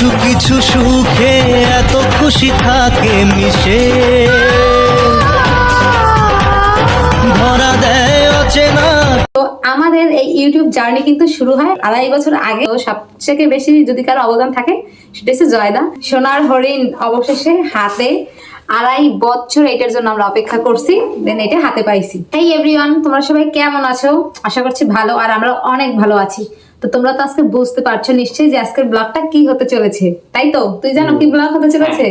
কিছু কিছু সুখে এত খুশি থাকে মিশে। ধরা দেয় অচেনা। আমাদের এই ইউটিউব জার্নি কিন্তু শুরু হয় আড়াই বছর আগে। বেশি যদি কারও অবদান থাকে, সেটা হচ্ছে জয়দা। সোনার হরিণ অবশেষে হাতে আড়াই বছর এটার জন্য আমরা অপেক্ষা করছি দেন এটা হাতে পাইছি। এভরিওয়ান তোমরা সবাই কেমন আছো? আশা করছি ভালো, আর আমরা অনেক ভালো আছি। তো তোমরা তো আজকে বুঝতে পারছ নিশ্চয়ই যে আজকের ব্লগটা কি হতে চলেছে। তাই তো? তুই জানো কি ব্লগ হতে চলেছে?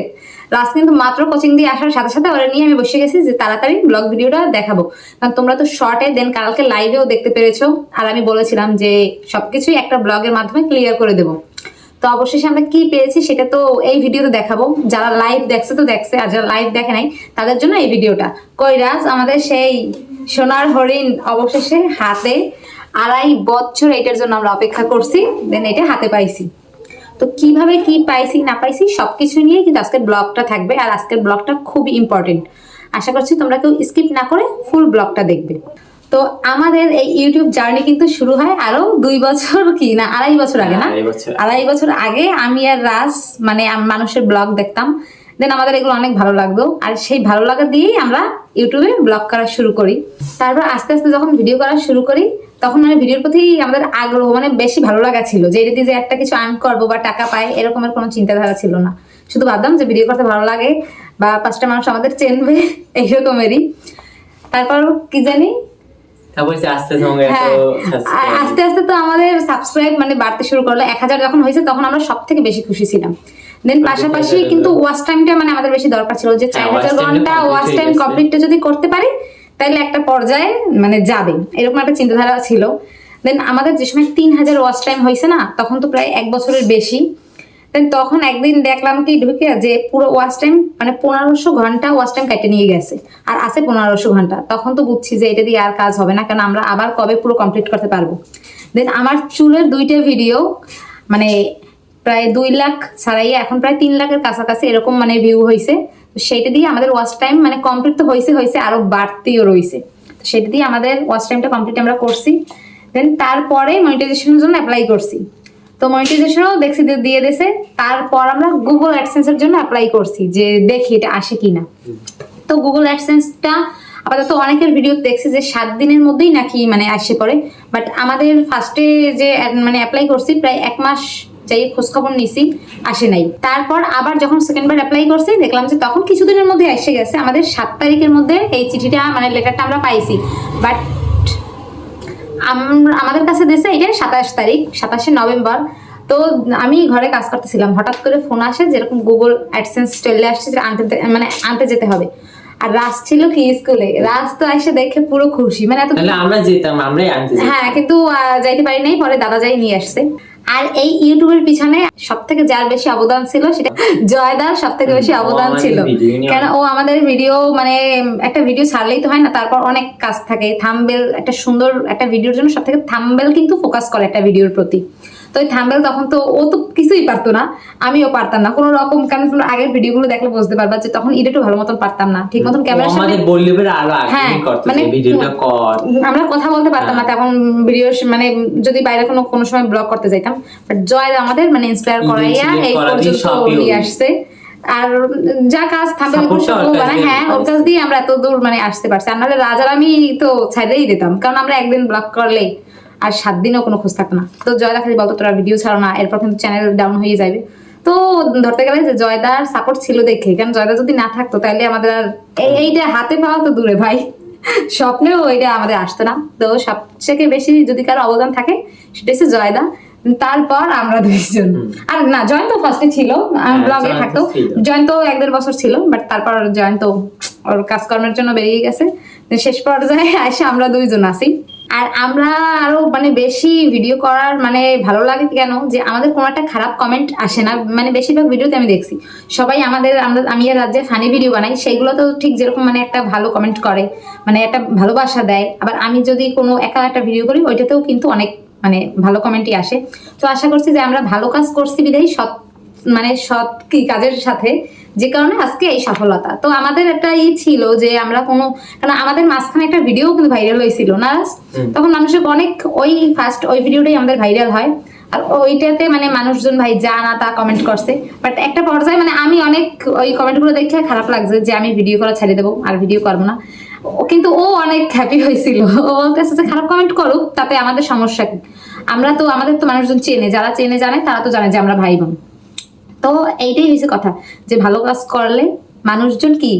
রাজ কিন্তু মাত্র কোচিং দিয়ে আসার সাথে সাথে ওরা নিয়ে আমি বসে গেছি যে তাড়াতাড়ি ব্লগ ভিডিওটা দেখাবো। কারণ তোমরা তো শর্টে দেন কালকে লাইভেও দেখতে পেরেছ। আর আমি বলেছিলাম যে সবকিছুই একটা ব্লগের মাধ্যমে ক্লিয়ার করে দেবো। তো অবশেষে আমরা কি পেয়েছি সেটা তো এই ভিডিওতে দেখাবো। যারা লাইভ দেখছে তো দেখছে আর যারা লাইভ দেখে নাই তাদের জন্য এই ভিডিওটা কৈরাজ আমাদের সেই সোনার হরিণ অবশেষে হাতে আড়াই বছর এটার জন্য আমরা অপেক্ষা করছি দেন এটা হাতে পাইছি। তো কীভাবে কি পাইছি না পাইছি সবকিছু নিয়ে কিন্তু আজকের ব্লগটা থাকবে আর আজকের ব্লগটা খুবই ইম্পর্টেন্ট আশা করছি তোমরা কেউ স্কিপ না করে ফুল ব্লগটা দেখবে। তো আমাদের এই ইউটিউব জার্নি কিন্তু শুরু হয় আরও দুই বছর কি না আড়াই বছর আগে না? আড়াই বছর। আগে আমি আর রাজ মানে মানুষের ব্লগ দেখতাম। দেন আমাদের এগুলো অনেক ভালো লাগতো আর সেই ভালো লাগা দিয়েই আমরা ইউটিউবে ব্লগ করা শুরু করি। তারপর আস্তে আস্তে যখন ভিডিও করা শুরু করি তখন মানে ভিডিওর প্রতি আমাদের আগ্রহ মানে বেশি ভালো লাগা ছিল যে এটা যে একটা কিছু আর্ন করব বা টাকা পাই এরকমের কোনো চিন্তাধারা ছিল না। শুধু ভাবতাম যে ভিডিও করতে ভালো লাগে বা পাঁচটা মানুষ আমাদের চেনবে এইরকমেরই। তারপর কি জানি? হ্যাঁ আস্তে আস্তে তো আমাদের সাবস্ক্রাইব মানে বাড়তে শুরু করল। এক হাজার যখন হয়েছে তখন আমরা সব থেকে বেশি খুশি ছিলাম। দেন পাশাপাশি কিন্তু ওয়াচ টাইমটা মানে আমাদের বেশি দরকার ছিল যে চার হ্যাঁ, হাজার ঘণ্টা ওয়াচ টাইম। কমপ্লিটটা যদি করতে পারি তাহলে একটা পর্যায়ে মানে যাবে। এরকম একটা চিন্তাধারা ছিল। দেন আমাদের যে সময় তিন হাজার ওয়াচ টাইম হয়েছে না তখন তো প্রায় এক বছরের বেশি। দেন তখন একদিন দেখলাম কি ঢুকে যে পুরো ওয়াচ টাইম মানে পনেরোশো ঘণ্টা ওয়াচ টাইম কেটে নিয়ে গেছে। আর আছে পনেরোশো ঘণ্টা। তখন তো বুঝছি যে এটা দিয়ে আর কাজ হবে না কারণ আমরা আবার কবে পুরো কমপ্লিট করতে পারব। দেন আমার চুলের দুইটা ভিডিও মানে প্রায় দুই লাখ ছাড়াই এখন প্রায় তিন লাখের কাছাকাছি এরকম মানে ভিউ হয়েছে তো সেইটা দিয়ে আমাদের ওয়াচ টাইম মানে কমপ্লিট তো হয়েছে হয়েছে আরও বাড়তিও রয়েছে তো সেটা দিয়ে আমাদের ওয়াচ টাইমটা কমপ্লিট আমরা করছি। দেন তারপরে মনিটাইজেশনের জন্য অ্যাপ্লাই করছি। তো মনিটাইজেশনও দেখছি দিয়ে দিয়েছে। তারপর আমরা গুগল অ্যাডসেন্সের জন্য অ্যাপ্লাই করছি, যে দেখি এটা আসে কিনা। তো গুগল অ্যাডসেন্সটা আপাতত অনেকের ভিডিও দেখছি যে সাত দিনের মধ্যেই নাকি মানে আসে পড়ে। বাট আমাদের ফার্স্টে যে মানে অ্যাপ্লাই করছি, প্রায় এক মাস যাই খোঁজখবর নিছি আসে নাই। তারপর আবার যখন সেকেন্ড বার অ্যাপ্লাই করছি দেখলাম যে তখন কিছুদিনের মধ্যে এসে গেছে। আমাদের সাত তারিখের মধ্যে এই চিঠিটা মানে লেটারটা আমরা পাইছি। বাট আমাদের কাছে দেশে এটা সাতাশ তারিখ সাতাশে নভেম্বর। তো আমি ঘরে কাজ করতেছিলাম। হঠাৎ করে ফোন আসে যেরকম গুগল অ্যাডসেন্স চলে আসছে আনতে মানে আনতে যেতে হবে। আর রাজ ছিল কি স্কুলে? রাজ তো এসে দেখে পুরো খুশি। মানে এত আমরা যেতাম আমরাই আনতে হ্যাঁ কিন্তু যাইতে পারি নাই পরে দাদা যাই নিয়ে আসছে। আর এই ইউটিউবের পিছনে সব থেকে যার বেশি অবদান ছিল সেটা জয়দার সব থেকে বেশি অবদান ছিল। কেন ও আমাদের ভিডিও মানে একটা ভিডিও ছাড়লেই তো হয় না তারপর অনেক কাজ থাকে। থাম্বেল একটা সুন্দর একটা ভিডিওর জন্য সব থেকে থাম্বেল কিন্তু ফোকাস করে একটা ভিডিওর প্রতি। তো ওই থাম্বেল তখন তো ও তো কিছুই পারতো না আমিও পারতাম না। কোনো রকম কারণ তোমরা আগের ভিডিওগুলো দেখলে বুঝতে পারবা যে তখন এডিটও ভালো মতন পারতাম না। ঠিক মতন ক্যামেরার সামনে হ্যাঁ, মানে যে ভিডিওটা কর। আমরা কথা বলতে পারতাম না হ্যাঁ। তখন ভিডিও মানে যদি বাইরে কোনো কোনো সময় ব্লগ করতে যাইতাম। বাট জয় আমাদের মানে ইন্সপায়ার করাইয়া এই পর্যন্ত নিয়ে আসছে। আর যা কাজ মানে হ্যাঁ ওর। কাছ দিয়ে আমরা এত দূর মানে আসতে পারছি। আর নাহলে রাজার আমি তো ছাইড়েই দিতাম কারণ আমরা একদিন ব্লগ করলে আর সাত দিনও কোনো খোঁজ থাকতো না। তো জয়দা খালি বলতো তোরা ভিডিও ছাড়ো না এরপর কিন্তু চ্যানেল ডাউন হয়ে যাবে। তো ধরতে গেলে যে জয়দার সাপোর্ট ছিল দেখে কারণ জয়দা যদি না থাকতো তাহলে আমাদের আর এইটা হাতে পাওয়া তো দূরে ভাই। স্বপ্নেও এটা আমাদের আসতো না। তো সবথেকে বেশি যদি কারও অবদান থাকে সেটা হচ্ছে জয়দা। তারপর আমরা দুইজন। আর না জয়ন্ত ফার্স্টে ছিল হ্যাঁ, ব্লগে থাকতো। জয়ন্ত এক দেড় বছর ছিল বাট তারপর জয়ন্ত ওর কাজকর্মের জন্য বেরিয়ে গেছে। শেষ পর্যায়ে এসে আমরা দুইজন আছি। আর আমরা আরও মানে বেশি ভিডিও করার মানে ভালো লাগে কেন? যে আমাদের কোনো একটা খারাপ কমেন্ট আসে না। মানে বেশিরভাগ ভিডিওতে আমি দেখছি। সবাই আমাদের, আমরা, আমি আর রাজ্যে ফানি ভিডিও বানাই। সেইগুলো তো ঠিক যেরকম মানে একটা ভালো কমেন্ট করে মানে একটা ভালোবাসা দেয়। আবার আমি যদি কোনো একা একটা ভিডিও করি, ওইটাতেও কিন্তু অনেক মানে ভালো কমেন্টই আসে। তো আশা করছি যে আমরা ভালো কাজ করছি বিধাই সৎ মানে সৎ কি কাজের সাথে যে কারণে আজকে এই সফলতা। তো আমাদের একটা ই ছিল যে আমরা কোনো কারণ আমাদের মাঝখানে একটা ভিডিও কিন্তু ভাইরাল হয়েছিল না? তখন মানুষের অনেক ওই ফার্স্ট ওই ভিডিওটাই আমাদের ভাইরাল হয়। আর ওইটাতে মানে মানুষজন ভাই যা না তা কমেন্ট করছে। বাট একটা পর্যায়ে মানে আমি অনেক ওই কমেন্টগুলো দেখে খারাপ লাগছে যে আমি ভিডিও করা ছেড়ে দেবো আর ভিডিও করব না। কিন্তু ও অনেক হ্যাপি হয়েছিল। ও বলতেছে যে খারাপ কমেন্ট করুক তাতে আমাদের সমস্যা কি? আমরা তো আমাদের তো মানুষজন চেনে যারা চেনে জানে তারা তো জানে যে আমরা ভাই বোন। তো এইটাই হয়েছে কথা যে ভালো কাজ করলে মানুষজন কি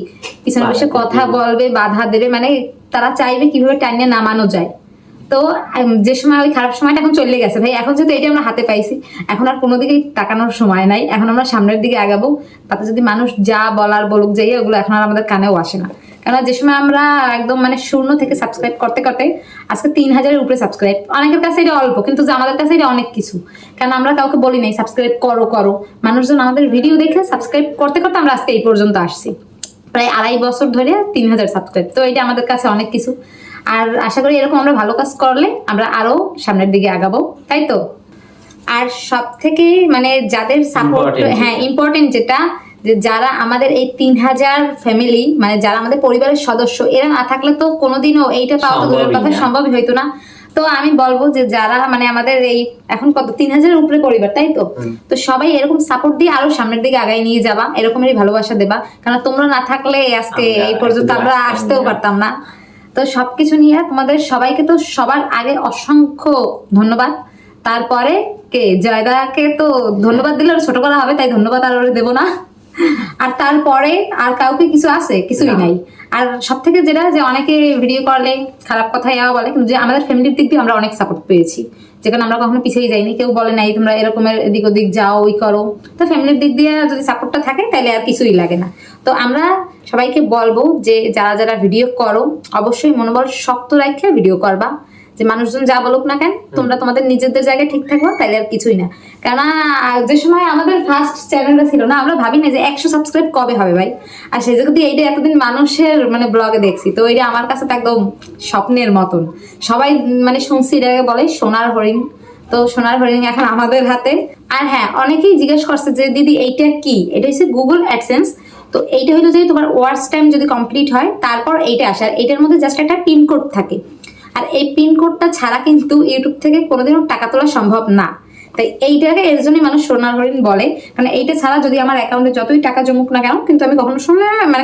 পিছনে বসে কথা বলবে বাধা দেবে মানে তারা চাইবে কীভাবে টাইনে নামানো যায়। তো যে সময় ওই খারাপ সময়টা এখন চলে গেছে ভাই এখন যেহেতু এটা আমরা হাতে পাইছি এখন আর কোনো দিকে তাকানোর সময় নাই এখন আমরা সামনের দিকে আগাবো তাতে যদি মানুষ যা বলার বলুক যাই ওগুলো এখন আর আমাদের কানেও আসে না। কেননা যে সময় আমরা একদম মানে শূন্য থেকে সাবস্ক্রাইব করতে করতে আজকে তিন হাজারের উপরে সাবস্ক্রাইব অনেকের কাছে এটা অল্প কিন্তু আমাদের কাছে এটা অনেক কিছু। কারণ আমরা কাউকে বলি নাই সাবস্ক্রাইব করো করো। মানুষজন আমাদের ভিডিও দেখে সাবস্ক্রাইব করতে করতে আমরা আজকে এই পর্যন্ত আসছি। প্রায় আড়াই বছর ধরে তিন হাজার সাবস্ক্রাইব তো এটা আমাদের কাছে অনেক কিছু। আর আশা করি এরকম আমরা ভালো কাজ করলে আমরা আরও সামনের দিকে আগাবো। তাই তো? আর সব থেকে মানে যাদের সাপোর্ট হ্যাঁ। ইম্পর্টেন্ট যেটা যে যারা আমাদের এই তিন হাজার ফ্যামিলি মানে যারা আমাদের পরিবারের সদস্য এরা না থাকলে তো কোনোদিনও এইটা পাওয়া দূরের কথা না। সম্ভবই হইতো না। তো আমি বলব যে যারা মানে আমাদের এই এখন কত তিন হাজারের উপরে পরিবার তাই তো? তো সবাই এরকম সাপোর্ট দিয়ে আরও সামনের দিকে আগায় নিয়ে যাবা এরকমেরই ভালোবাসা দেবা। কারণ তোমরা না থাকলে আজকে এই পর্যন্ত আমরা আসতেও পারতাম না। তো সবকিছু নিয়ে তোমাদের সবাইকে তো সবার আগে অসংখ্য ধন্যবাদ। তারপরে কে? জয়দাকে তো ধন্যবাদ দিলে ছোট করা হবে তাই ধন্যবাদ আর ওরে দেবো না। আর তারপরে আর কাউকে কিছু আছে? কিছুই নাই। আর সব থেকে যেটা যে অনেকে ভিডিও করলে খারাপ কথা ইয়া বলে কিন্তু যে আমাদের ফ্যামিলির দিক দিয়ে আমরা অনেক সাপোর্ট পেয়েছি। যেখানে আমরা কখনো পিছিয়ে যাইনি কেউ বলে নাই তোমরা এরকমের এদিক ওদিক যাও ওই করো। তো ফ্যামিলির দিক দিয়ে যদি সাপোর্টটা থাকে তাহলে আর কিছুই লাগে না। তো আমরা সবাইকে বলব যে যারা যারা ভিডিও করো অবশ্যই মনোবল শক্ত রাখে ভিডিও করবা। যে মানুষজন যা বলুক না কেন তোমরা তোমাদের নিজেদের জায়গায় ঠিক থাকবা তাহলে আর কিছুই না। কেননা যে সময় আমাদের ফার্স্ট চ্যানেলটা ছিল না আমরা ভাবি না যে একশো সাবস্ক্রাইব কবে হবে ভাই? আর সেই যদি এইটা এতদিন মানুষের মানে ব্লগে দেখছি তো এটা আমার কাছে তো একদম স্বপ্নের মতন। সবাই মানে শুনছি এটাকে বলে সোনার হরিণ। তো সোনার হরিণ এখন আমাদের হাতে। আর হ্যাঁ অনেকেই জিজ্ঞেস করছে যে দিদি এইটা কি? এটা হচ্ছে গুগল অ্যাডসেন্স তো এইটা হলো যে তোমার ওয়ার্স টাইম যদি কমপ্লিট হয় তারপর এইটা আসে। আর এইটার মধ্যে জাস্ট একটা পিন কোড থাকে। আর এই পিন কোডটা ছাড়া কিন্তু ইউটিউব থেকে কোনোদিনও টাকা তোলা সম্ভব না। তাই এইটাকে এর জন্যই মানুষ সোনার হরিণ বলে। কারণ এইটা ছাড়া যদি আমার অ্যাকাউন্টে যতই টাকা জমুক না কেন কিন্তু আমি কখনো শুনে মানে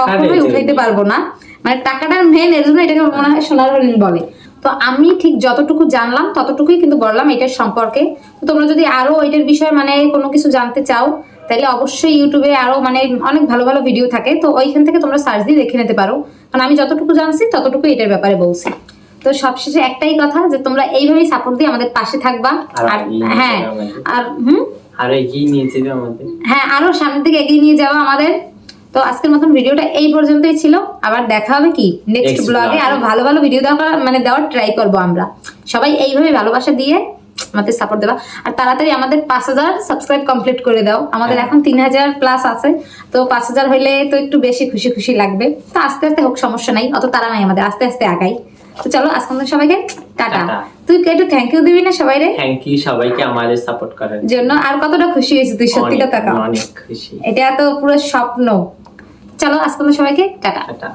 কখনোই উঠাইতে পারব না। মানে টাকাটার মেন এর জন্য এটাকে মনে হয় সোনার হরিণ বলে। তো আমি ঠিক যতটুকু জানলাম ততটুকুই কিন্তু বললাম এটার সম্পর্কে। তো তোমরা যদি আরও এটার বিষয়ে মানে কোনো কিছু জানতে চাও তাহলে অবশ্যই ইউটিউবে আরও মানে অনেক ভালো ভালো ভিডিও থাকে। তো ওইখান থেকে তোমরা সার্চ দিয়ে দেখে নিতে পারো। কারণ আমি যতটুকু জানছি ততটুকু এটার ব্যাপারে বলছি। তো সবশেষে একটাই কথা যে তোমরা এইভাবেই সাপোর্ট দিয়ে আমাদের পাশে থাকবা। আর হ্যাঁ আর হুম? আর এগিয়ে নিয়ে যাবে আমাদের। হ্যাঁ আরও সামনের দিকে এগিয়ে নিয়ে যাওয়া আমাদের। তো আজকের মতন ভিডিওটা এই পর্যন্তই ছিল। আবার দেখা হবে কি নেক্সট ব্লগে আরও ভালো ভালো ভিডিও দেওয়া মানে দেওয়ার ট্রাই করব আমরা। সবাই এইভাবে ভালোবাসা দিয়ে আমাদের সাপোর্ট দেবা। আর তাড়াতাড়ি আমাদের পাঁচ হাজার সাবস্ক্রাইব কমপ্লিট করে দাও। আমাদের হ্যাঁ। এখন তিন হাজার প্লাস আছে। তো পাঁচ হাজার হইলে তো একটু বেশি খুশি খুশি লাগবে। তো আস্তে আস্তে হোক সমস্যা নাই। অত তারা নাই আমাদের। আস্তে আস্তে আগাই। তো চলো আজকে আমাদের সবাইকে টাটা। তুই কে একটু থ্যাংক ইউ দিবি না সবাই রে? থ্যাংক ইউ সবাইকে আমাদের সাপোর্ট করার জন্য। আর কতটা খুশি হয়েছে তুই সত্যি কথা অনেক খুশি। এটা তো পুরো স্বপ্ন। চলো আজকে আমরা সবাইকে টাটা। টাটা।